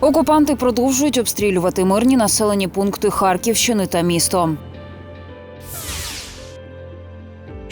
Окупанти продовжують обстрілювати мирні населені пункти Харківщини та місто.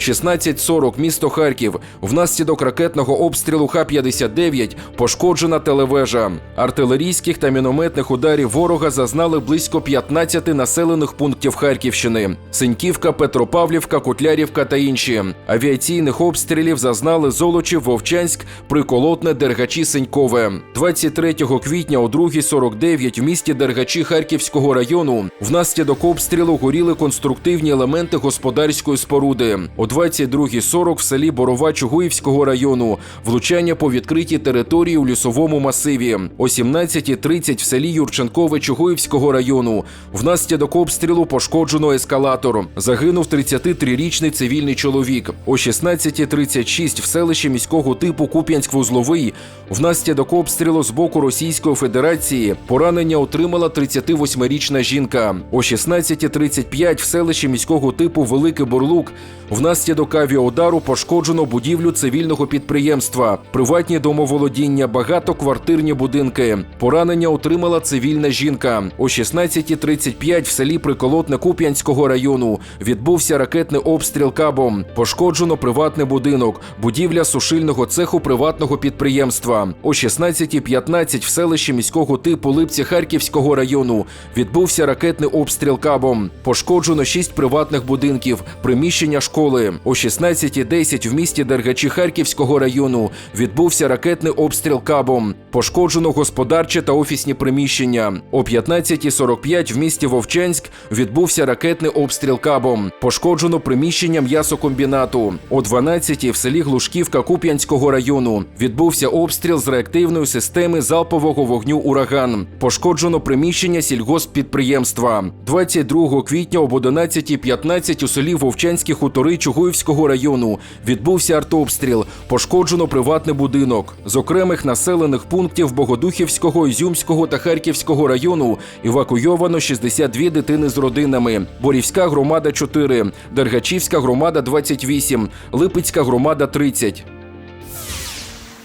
16.40, місто Харків. Внаслідок ракетного обстрілу Х-59 пошкоджена телевежа. Артилерійських та мінометних ударів ворога зазнали близько 15 населених пунктів Харківщини: Синьківка, Петропавлівка, Котлярівка та інші. Авіаційних обстрілів зазнали Золочів, Вовчанськ, Приколотне, Дергачі, Синькове. 23 квітня о 2.49 в місті Дергачі Харківського району внаслідок обстрілу горіли конструктивні елементи господарської споруди. О 22.40 в селі Борова Чугуївського району влучання по відкритій території у лісовому масиві. О 17.30 в селі Юрченкове Чугуївського району внаслідок обстрілу пошкоджено ескалатор. Загинув 33-річний цивільний чоловік. О 16.36 в селищі міського типу Куп'янськ-Вузловий внаслідок обстрілу з боку Російської Федерації поранення отримала 38-річна жінка. О 16.35 в селищі міського типу Великий Бурлук внаслідок авіаудару пошкоджено будівлю цивільного підприємства, приватні домоволодіння, багатоквартирні будинки. Поранення отримала цивільна жінка. О 16.35 в селі Приколотне Куп'янського району відбувся ракетний обстріл кабом. Пошкоджено приватний будинок, будівля сушильного цеху приватного підприємства. О 16.15 в селищі міського типу Липці Харківського району відбувся ракетний обстріл кабом. Пошкоджено шість приватних будинків, приміщення школи. О 16.10 в місті Дергачі Харківського району відбувся ракетний обстріл кабом. Пошкоджено господарче та офісні приміщення. О 15.45 в місті Вовчанськ відбувся ракетний обстріл кабом. Пошкоджено приміщення м'ясокомбінату. О 12 в селі Глушківка Куп'янського району відбувся обстріл з реактивної системи залпового вогню Ураган. Пошкоджено приміщення сільгосппідприємства. 22 квітня об 11.15 у селі Вовчанські хутори Чугуївського району відбувся артобстріл. Пошкоджено приватний будинок. З окремих населених пунктів Богодухівського, Ізюмського та Харківського району евакуйовано 62 дитини з родинами. Борівська громада 4, Дергачівська громада 28, Липецька громада 30.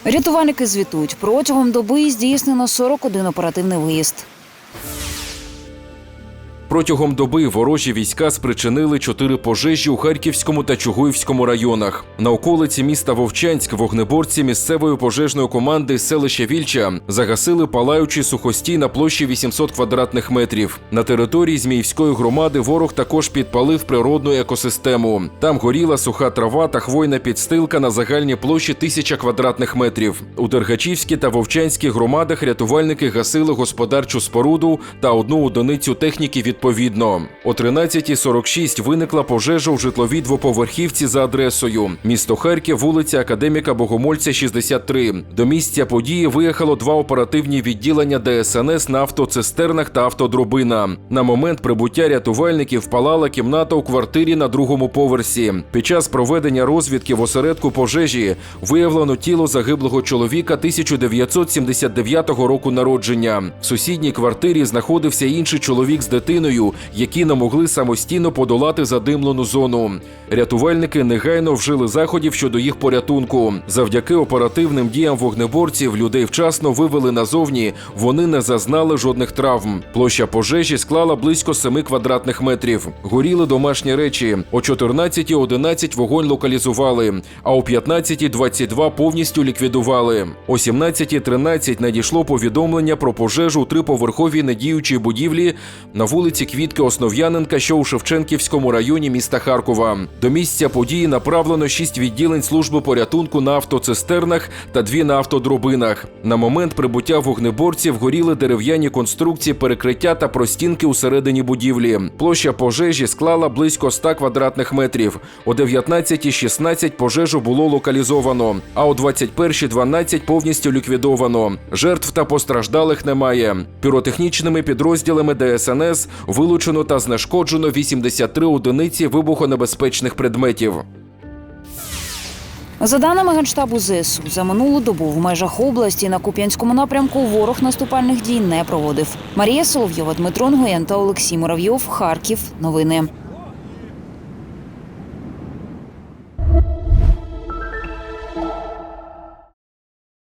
Рятувальники звітують, протягом доби здійснено 41 оперативний виїзд. Протягом доби ворожі війська спричинили чотири пожежі у Харківському та Чугуївському районах. На околиці міста Вовчанськ вогнеборці місцевої пожежної команди селища Вільча загасили палаючий сухостій на площі 800 квадратних метрів. На території Зміївської громади ворог також підпалив природну екосистему. Там горіла суха трава та хвойна підстилка на загальній площі 1000 квадратних метрів. У Дергачівській та Вовчанській громадах рятувальники гасили господарчу споруду та одну одиницю техніки відповідно. О 13.46 виникла пожежа у житловій двоповерхівці за адресою місто Харків, вулиця Академіка Богомольця, 63. До місця події виїхало два оперативні відділення ДСНС на автоцистернах та автодробина. На момент прибуття рятувальників палала кімната у квартирі на другому поверсі. Під час проведення розвідки в осередку пожежі виявлено тіло загиблого чоловіка 1979 року народження. В сусідній квартирі знаходився інший чоловік з дитиною, які не могли самостійно подолати задимлену зону. Рятувальники негайно вжили заходів щодо їх порятунку. Завдяки оперативним діям вогнеборців людей вчасно вивели назовні. Вони не зазнали жодних травм. Площа пожежі склала близько 7 квадратних метрів. Горіли домашні речі. О 14.11 вогонь локалізували, а о 15.22 повністю ліквідували. О 17.13 надійшло повідомлення про пожежу у триповерховій недіючій будівлі на вулиці Квітки Основ'яненка, що у Шевченківському районі міста Харкова. До місця події направлено шість відділень служби порятунку на автоцистернах та дві на автодробинах. На момент прибуття вогнеборців горіли дерев'яні конструкції перекриття та простінки усередині будівлі. Площа пожежі склала близько 100 квадратних метрів. О 19.16 пожежу було локалізовано, а о 21.12 повністю ліквідовано. Жертв та постраждалих немає. Піротехнічними підрозділами ДСНС вилучено та знешкоджено 83 одиниці вибухонебезпечних предметів. За даними Генштабу ЗСУ, за минулу добу в межах області на Куп'янському напрямку ворог наступальних дій не проводив. Марія Соловйова, Дмитро Нгоєн та Олексій Муравйов. Харків. Новини.